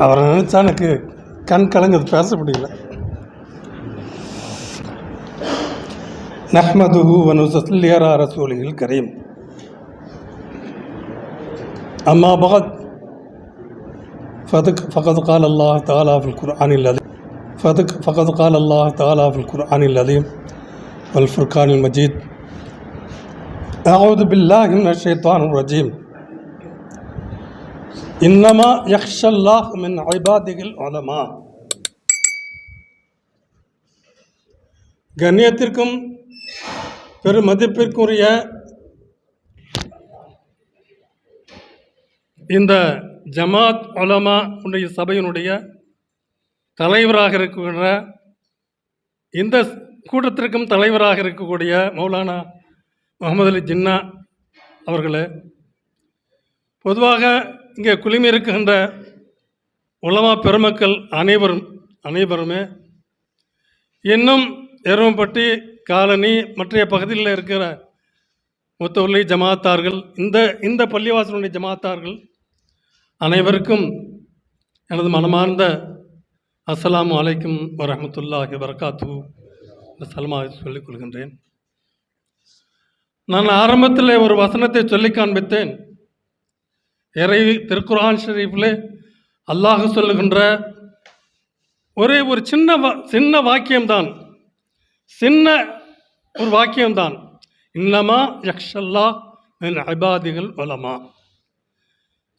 அவரை நினச்சா எனக்கு கண் கலங்குது பேச முடியல நஹ்மதுஹு வனுசல்லி அலா ரசூலில் கரீம் أما بعد فذك- فقد قال الله تعالى في القرآن العظيم فذك- فقد قال الله تعالى في القرآن العظيم والفرقان المجيد أعوذ بالله من الشيطان الرجيم இன்னமா யக்ஷல்லாஹ் மின் ஐபாதிகள் உலமா கண்ணியத்திற்கும் பெரும் மதிப்பிற்குரிய இந்த ஜமாத் உலமா உடைய சபையினுடைய தலைவராக இருக்கின்ற இந்த கூட்டத்திற்கும் தலைவராக இருக்கக்கூடிய மௌலானா முகமது அலி ஜின்னா அவர்களே பொதுவாக இங்கே குழுமியிருக்கின்ற உலமா பெருமக்கள் அனைவரும் அனைவருமே இன்னும் எருமப்பட்டி காலனி மற்றைய பகுதியில் இருக்கிற முத்தூர்லி ஜமாத்தார்கள் இந்த இந்த பள்ளிவாசலுடைய ஜமாத்தார்கள் அனைவருக்கும் எனது மனமார்ந்த அஸ்ஸலாமு அலைக்கும் வரமத்துல்லாஹி வரகாத்து சலமாக சொல்லிக் கொள்கின்றேன் நான் ஆரம்பத்தில் ஒரு வசனத்தை சொல்லி காண்பித்தேன். இறை திருக்குரான் ஷரீஃபில் அல்லாஹ் சொல்லுகின்ற ஒரே ஒரு சின்ன வா சின்ன வாக்கியம்தான். சின்ன ஒரு வாக்கியம்தான். இன்னமா யக்ஷல்லா என் அபாதிகள் வலமா.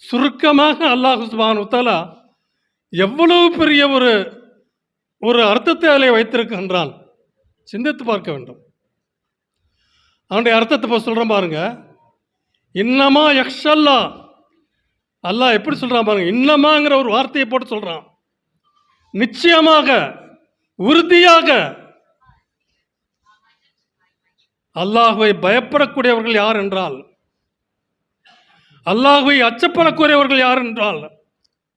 சுருக்கமாக அல்லாஹ் சுபான் உத்தாலா எவ்வளவு பெரிய ஒரு ஒரு அர்த்தத்தை அதில் வைத்திருக்கின்றான். சிந்தித்து பார்க்க வேண்டும். அவனுடைய அர்த்தத்தை இப்போ சொல்கிறேன் பாருங்க. இன்னமா யக்ஷல்லா அல்லாஹ் எப்படி சொல்கிறான் பாருங்க இன்னமாங்கிற ஒரு வார்த்தையை போட்டு சொல்கிறான் நிச்சயமாக உறுதியாக அல்லாஹுவை பயப்படக்கூடியவர்கள் யார் என்றால் அல்லாஹுவை அச்சப்படக்கூடியவர்கள் யார் என்றால்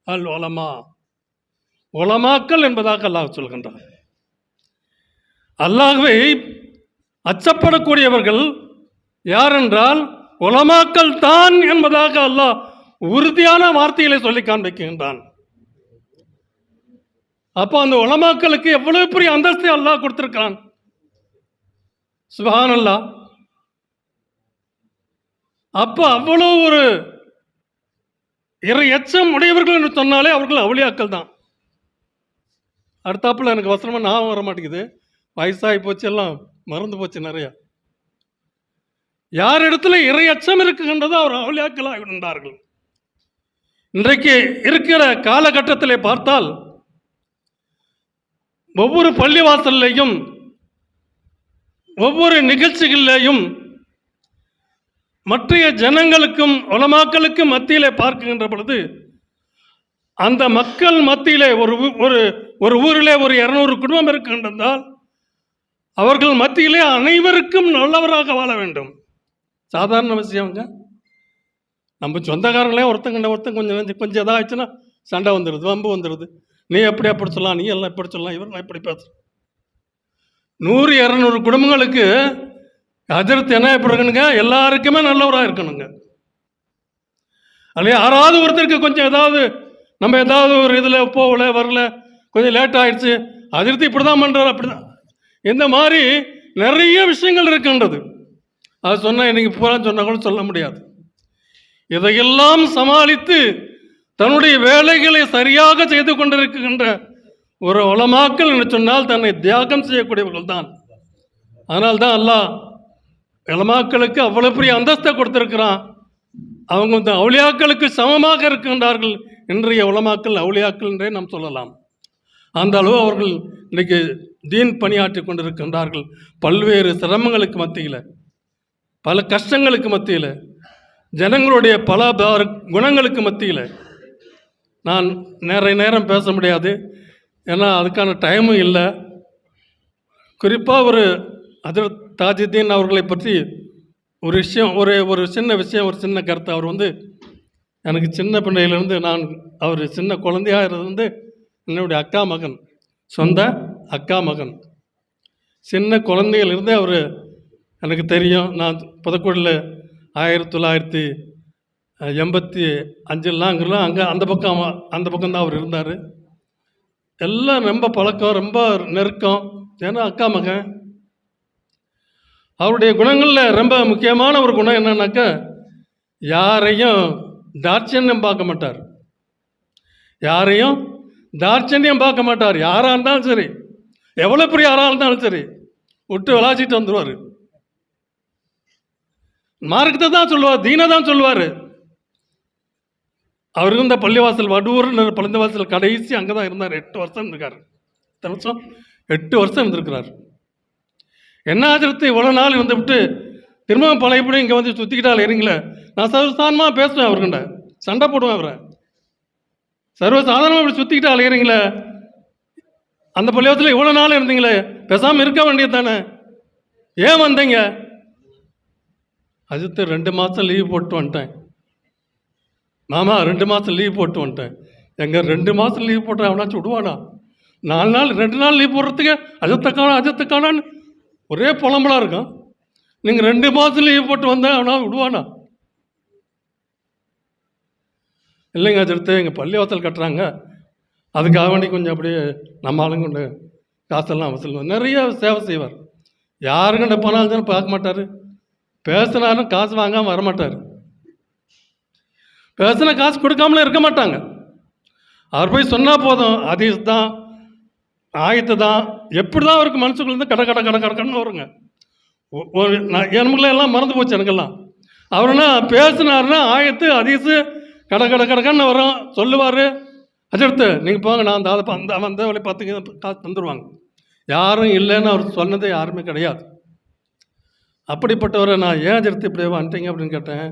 அல் ஒலமா ஒலமாக்கல் என்பதாக அல்லாஹ் சொல்கின்றார் அல்லாஹுவை அச்சப்படக்கூடியவர்கள் யார் என்றால் உலமாக்கல் தான் என்பதாக அல்லாஹ் உறுதியான வார்த்தைகளை சொல்லி காண்பிக்கின்றான். அப்போ அந்த உலமாக்களுக்கு எவ்வளவு பெரிய அந்தஸ்தை அல்லாஹ் கொடுத்துருக்கான் சுபான் அல்லா அப்போ அவ்வளோ ஒரு இறை எச்சம் உடையவர்கள் என்று சொன்னாலே அவர்கள் அவளியாக்கள் தான். அடுத்தாப்புல எனக்கு வசனமாக ஞாபகம் வர மாட்டேங்குது. வயசாகி போச்சு எல்லாம் மறந்து போச்சு நிறையா. யார் இடத்துல இறை அச்சம் இருக்குகின்றதோ அவர் அவளியாக்கள் இருந்தார்கள் இன்றைக்கு இருக்கிற காலகட்டத்தில் பார்த்தால் ஒவ்வொரு பள்ளிவாசல்லையும் ஒவ்வொரு நிகழ்ச்சிகளிலேயும் மற்றைய ஜனங்களுக்கும் உலமாக்களுக்கும் மத்தியிலே பார்க்கின்ற பொழுது அந்த மக்கள் மத்தியிலே ஒரு ஊ- ஒரு ஒரு ஊரிலே ஒரு இரநூறு குடும்பம் இருக்கின்றால் அவர்கள் மத்தியிலே அனைவருக்கும் நல்லவராக வாழ வேண்டும். சாதாரண விஷயங்க நம்ம சொந்தக்காரங்களே ஒருத்தங்க ஒருத்தங்க கொஞ்சம் கொஞ்சம் கொஞ்சம் ஆச்சுன்னா சண்டை வந்துடுது வம்பு வந்துடுது. நீ எப்படி அப்படி சொல்லலாம் நீ எல்லாம் இப்படி சொல்லலாம் இவர் இப்படி பேசுகிறேன் நூறு இரநூறு குடும்பங்களுக்கு ஹஜரத் என்ன எப்படி இருக்கணுங்க? எல்லாருக்குமே நல்லவராக இருக்கணுங்க. அல்ல யாராவது ஒருத்தருக்கு கொஞ்சம் ஏதாவது நம்ம ஏதாவது ஒரு இதில் போகல வரல கொஞ்சம் லேட் ஆயிடுச்சு அதிர்த்து இப்படி தான் பண்ணுறாரு அப்படி தான் இந்த மாதிரி நிறைய விஷயங்கள் இருக்கின்றது. அது சொன்னால் இன்றைக்கி பூரா சொன்னால் கூட சொல்ல முடியாது. இதையெல்லாம் சமாளித்து தன்னுடைய வேலைகளை சரியாக செய்து கொண்டிருக்கின்ற ஒரு உலமாக்கள் என்று சொன்னால் தன்னை தியாகம் செய்யக்கூடியவர்கள் தான் அதனால் தான் அல்லாஹ் இளமாக்களுக்கு அவ்வளோ பெரிய அந்தஸ்தை கொடுத்துருக்கிறான். அவங்க வந்து அவுளியாக்களுக்கு சமமாக இருக்கின்றார்கள் இன்றைய உலமாக்கள் அவுளியாக்கள் என்றே நாம் சொல்லலாம். அந்த அளவு அவர்கள் இன்றைக்கு தீன் பணியாற்றி கொண்டிருக்கின்றார்கள். பல்வேறு சிரமங்களுக்கு மத்தியில் பல கஷ்டங்களுக்கு மத்தியில் ஜனங்களுடைய பல குணங்களுக்கு மத்தியில் நான் நிறைய நேரம் பேச முடியாது. ஏன்னா அதுக்கான டைமும் இல்லை. குறிப்பாக ஒரு அதிர் தாஜுதீன் அவர்களை பற்றி ஒரு விஷயம் ஒரு ஒரு சின்ன விஷயம் ஒரு சின்ன கருத்து. அவர் வந்து எனக்கு சின்ன பிள்ளையிலேருந்து நான் அவர் சின்ன குழந்தையாக இருந்து என்னுடைய அக்கா மகன் சொந்த அக்கா மகன். சின்ன குழந்தையிலிருந்தே அவர் எனக்கு தெரியும். நான் புதக்கோடியில் ஆயிரத்தி தொள்ளாயிரத்தி எண்பத்தி எண்பத்தி அஞ்சுலாங்கிறலாம் அங்கே அந்த பக்கம் அந்த பக்கம் தான் அவர் இருந்தார். எல்லாம் ரொம்ப பழக்கம் ரொம்ப நெருக்கம். ஏன்னா அக்கா மகன். அவருடைய குணங்களில் ரொம்ப முக்கியமான ஒரு குணம் என்னன்னாக்கா யாரையும் தாட்சண்யம் பார்க்க மாட்டார். யாரையும் தாட்சண்யம் பார்க்க மாட்டார். யாராக இருந்தாலும் சரி எவ்வளோ பெரிய யாராக இருந்தாலும் சரி விட்டு விளாச்சிட்டு வந்துடுவார் மார்க்கத்தை தான் சொல்லுவார் தீனை தான் சொல்லுவார். அவர் இருந்த பள்ளிவாசல் வடூர்னு பள்ளிவாசல் கடைசி அங்கே தான் இருந்தார். எட்டு வருஷம் இருந்திருக்காரு. எத்தனை வருஷம்? எட்டு வருஷம் இருந்திருக்கிறார். என்ன ஆச்சரியத்தை இவ்வளோ நாள் இருந்துவிட்டு திரும்பவும் பழையபடி இங்கே வந்து சுற்றிக்கிட்டால் இருங்களே நான் சர்வசாதாரணமாக பேசுவேன் அவர்கிட்ட. சண்டை போடுவேன் அவரை. சர்வசாதாரணமாக இப்படி சுற்றிக்கிட்டு அலையிறீங்களே அந்த பள்ளியத்தில் இவ்வளோ நாள் இருந்தீங்களே. பேசாமல் இருக்க வேண்டியது தானே. ஏன் வந்தீங்க? அஜித்து ரெண்டு மாதம் லீவ் போட்டு வந்துட்டேன். மாமா ரெண்டு மாதம் லீவ் போட்டு வந்துட்டேன். எங்கே ரெண்டு மாதம் லீவ் போட்டேன் அவனாச்சும் விடுவானா நாலு நாள் ரெண்டு நாள் லீவ் போடுறதுக்கு அஜத்தை காணா அஜத்தை காணான்னு ஒரே புலம்பலாக இருக்கும் நீங்கள் ரெண்டு மாதம் லீவ் போட்டு வந்தேன் அவனா விடுவானா? இல்லைங்க அஜித்து எங்கள் பள்ளிவாசல் கட்டுறாங்க. அதுக்காக வேண்டி கொஞ்சம் அப்படியே நம்ம ஆளுங்க கொண்டு காசெல்லாம் வசூல் நிறைய சேவை செய்வார். யாருக்கிட்ட போனாலும் பார்க்க மாட்டார்? பேசினாலும் காசு வாங்காமல் வரமாட்டார். பேசின காசு கொடுக்காமலே இருக்க மாட்டாங்க. அவர் போய் சொன்னால் போதும் அதீஸ் தான் ஆயத்து தான் எப்படி தான் அவருக்கு மனசுக்குள்ளேருந்து கட கட கட கடக்கன்னு வருங்க. ஒ- ஒரு நான் எனக்குள்ள எல்லாம் மறந்து போச்சு எனக்கெல்லாம். அவருன்னா பேசினாருன்னா ஆயத்து அதீஸு கட கட கடக்கன்னு வரும் சொல்லுவார். அஜர்த்து நீங்கள் போங்க நான் அந்த அந்த அந்த வேலையை காசு தந்துடுவாங்க யாரும் இல்லைன்னு அவர் சொன்னதே யாருமே கிடையாது. அப்படிப்பட்டவரை நான் ஏன் அஜர்த்து இப்படியே வந்துட்டீங்க அப்படின்னு கேட்டேன்.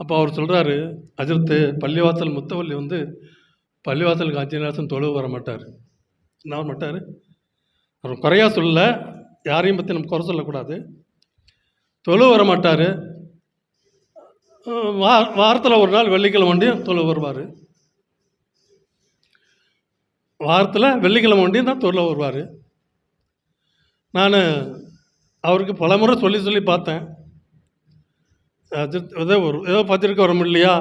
அப்போ அவர் சொல்கிறாரு அஜர்த்து பள்ளிவாசல் முத்தவல்லி வந்து பள்ளிவாசலுக்கு அஞ்சு நேரம் தொழுவு வர மாட்டார். என்ன வர மாட்டார்? அவர் குறையாக சொல்லல யாரையும் பற்றி நம்ம குறை சொல்லக்கூடாது. தொழுவு வர மாட்டார். வா வாரத்தில் ஒரு நாள் வெள்ளிக்கிழமை வண்டியும் தொழுவு வருவார். வாரத்தில் வெள்ளிக்கிழமை வண்டியும் தான் தொழில் வருவார். நான் அவருக்கு பலமுறை சொல்லி சொல்லி பார்த்தேன். ஏதோ ஒரு ஏதோ பத்திரிக்கை வர முடியலையா?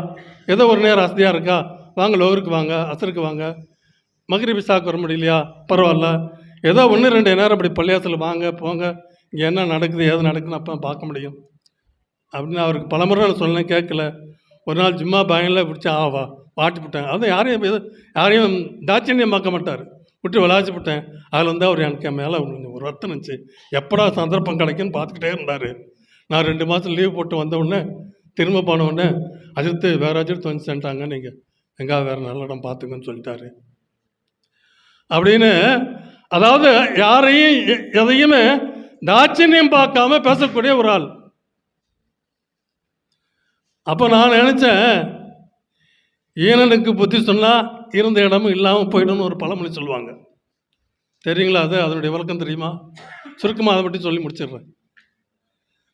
ஏதோ ஒரு நேரம் அசதியாக இருக்கா? வாங்க லோகருக்கு வாங்க அசருக்கு வாங்க. மகரிபி சாக்கு வர முடியலையா? பரவாயில்ல. ஏதோ ஒன்று ரெண்டு நேரம் அப்படி பள்ளியாசல் வாங்க போங்க. இங்கே என்ன நடக்குது ஏது நடக்குதுன்னு அப்போ பார்க்க முடியும். அப்படின்னு அவருக்கு பலமுறை நான் சொன்னேன் கேட்கல. ஒரு நாள் ஜும்மா பயனில் பிடிச்சி ஆவா வாட்டி விட்டேன் அதுவும் யாரையும் யாரையும் தாட்சண்யம் பார்க்க மாட்டார். விட்டு விளாச்சி விட்டேன் அதில் வந்து அவர் எனக்கு என் மேலே ஒரு ரத்தம் இருந்துச்சு. எப்படா சந்தர்ப்பம் கிடைக்குன்னு பார்த்துக்கிட்டே இருந்தார். நான் ரெண்டு மாதம் லீவ் போட்டு வந்த உடனே திரும்ப போனவுடனே அஜித்து வேற அஜித்து வந்து சென்றாங்க நீங்கள் எங்கே வேறு நல்ல இடம் பார்த்துங்கன்னு சொல்லிட்டாரு. அப்படின்னு அதாவது யாரையும் எ- எதையுமே தாட்சண்யம் பார்க்காம பேசக்கூடிய ஒரு ஆள். அப்போ நான் நினச்சேன் ஈனனுக்கு புத்தி சொன்னால் இருந்த இடமும் இல்லாமல் போயிடும்னு ஒரு பழமொழி சொல்லுவாங்க. தெரியுங்களா அது? அதனுடைய விளக்கம் தெரியுமா? சுருக்கமாக அதை மட்டும் சொல்லி முடிச்சிடுறேன்.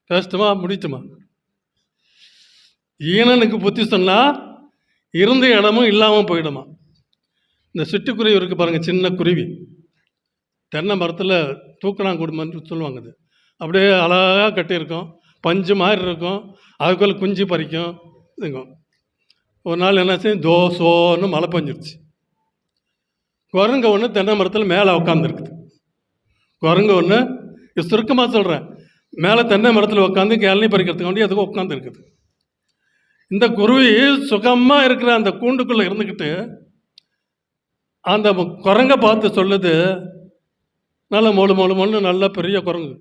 பேசட்டுமா? முடிச்சுமா ஈனனுக்கு புத்தி சொன்னால் இருந்த இடமும் இல்லாமல் போயிடுமா? இந்த சிட்டுக்குருவி இருக்குது பாருங்கள் சின்ன குருவி. தென்னை மரத்தில் தூக்கணாங்குடும்பம்னு சொல்லுவாங்க அது. அப்படியே அழகாக கட்டியிருக்கும். பஞ்சு மாதிரி இருக்கும். அதுக்குள்ளே குஞ்சு பறிக்கும். இதுங்க. ஒரு நாள் என்ன செய்யும் தோசோன்னு மழை பெஞ்சிருச்சு. குரங்கு ஒன்று தென்னை மரத்தில் மேலே உட்காந்துருக்குது குரங்கு ஒன்று இது சுருக்கமாக சொல்கிறேன் மேலே தென்னை மரத்தில் உட்காந்து கேள்வி பறிக்கிறதுக்கு வேண்டி அதுக்கு உட்காந்துருக்குது இந்த குருவி சுகமாக இருக்கிற அந்த கூண்டுக்குள்ளே இருந்துக்கிட்டு அந்த குரங்கை பார்த்து சொல்லுது நல்ல மொழு மொழு மொழு நல்ல பெரிய குரங்கு.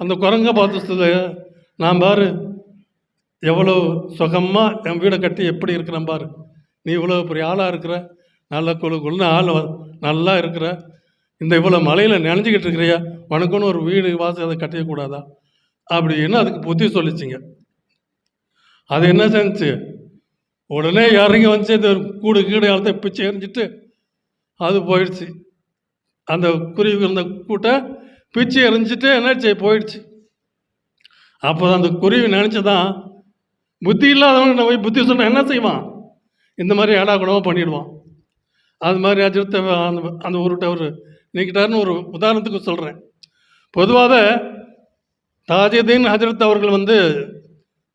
அந்த குரங்கை பார்த்து சொல்லுது நான் பாரு எவ்வளோ சுகமாக என் வீடை கட்டி எப்படி இருக்கிறேன் பாரு. நீ இவ்வளோ பெரிய ஆளாக இருக்கிற. நல்ல குழு குழுன்னு ஆள் நல்லா இருக்கிற. இந்த இவ்வளோ மலையில் நினைஞ்சிக்கிட்டு இருக்கிறியா? உனக்குன்னு ஒரு வீடு வாசல் அதை கட்டியக்கூடாதா அப்படின்னு அதுக்கு புத்தி சொல்லிச்சிங்க. அது என்ன செஞ்சு? உடனே இறங்கி வந்துச்சு இந்த கூடு கீடு அழுத்த பிச்சை எறிஞ்சிட்டு அது போயிடுச்சு. அந்த குருவி இருந்த கூட்டை பிச்சை எறிஞ்சிட்டு என்னாச்சு போயிடுச்சு. அப்போ அந்த குருவி நினச்சி தான் புத்தி இல்லாதவங்க போய் புத்தி சொன்னால் என்ன செய்வான்? இந்த மாதிரி ஏடா கூடமாக பண்ணிடுவான். அது மாதிரி அஜித்த அந்த அந்த ஊருட்ட அவர் நீக்கிட்டாருன்னு ஒரு உதாரணத்துக்கு சொல்கிறேன் பொதுவாக தாஜுதீன் ஹஜரத் அவர்கள் வந்து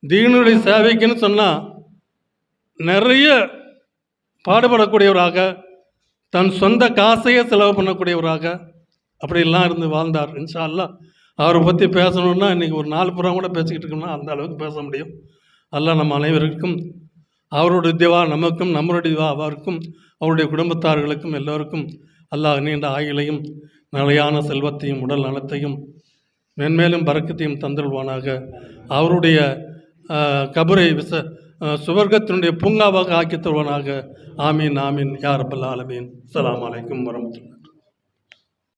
தீனுடைய சேவைக்குன்னு சொன்னால் நிறைய பாடுபடக்கூடியவராக தன் சொந்த காசையே செலவு பண்ணக்கூடியவராக அப்படிலாம் இருந்து வாழ்ந்தார். இன்ஷா அல்லா அவரை பற்றி பேசணுன்னா இன்றைக்கி ஒரு நாலு புறம் கூட பேசிக்கிட்டு இருக்கோம்னா அந்த அளவுக்கு பேச முடியும். அல்லாஹ் நம்ம அனைவருக்கும் அவருடைய திவா நமக்கும் நம்மளுடைய திவா அவருக்கும் அவருடைய குடும்பத்தார்களுக்கும் எல்லோருக்கும் அல்லாஹ் நீண்ட ஆயுளையும் நிலையான செல்வத்தையும் உடல் நலத்தையும் மென்மேலும் பறக்கத்தையும் தந்துள்வானாக அவருடைய கபரை விச சுவர்க்கத்தினுடைய பூங்காவாக ஆக்கித்தருவானாக ஆமீன் ஆமீன் யார் அப்பல்லா அலமீன் அலாம் அலைக்கும் வரமத்துல்லாஹ்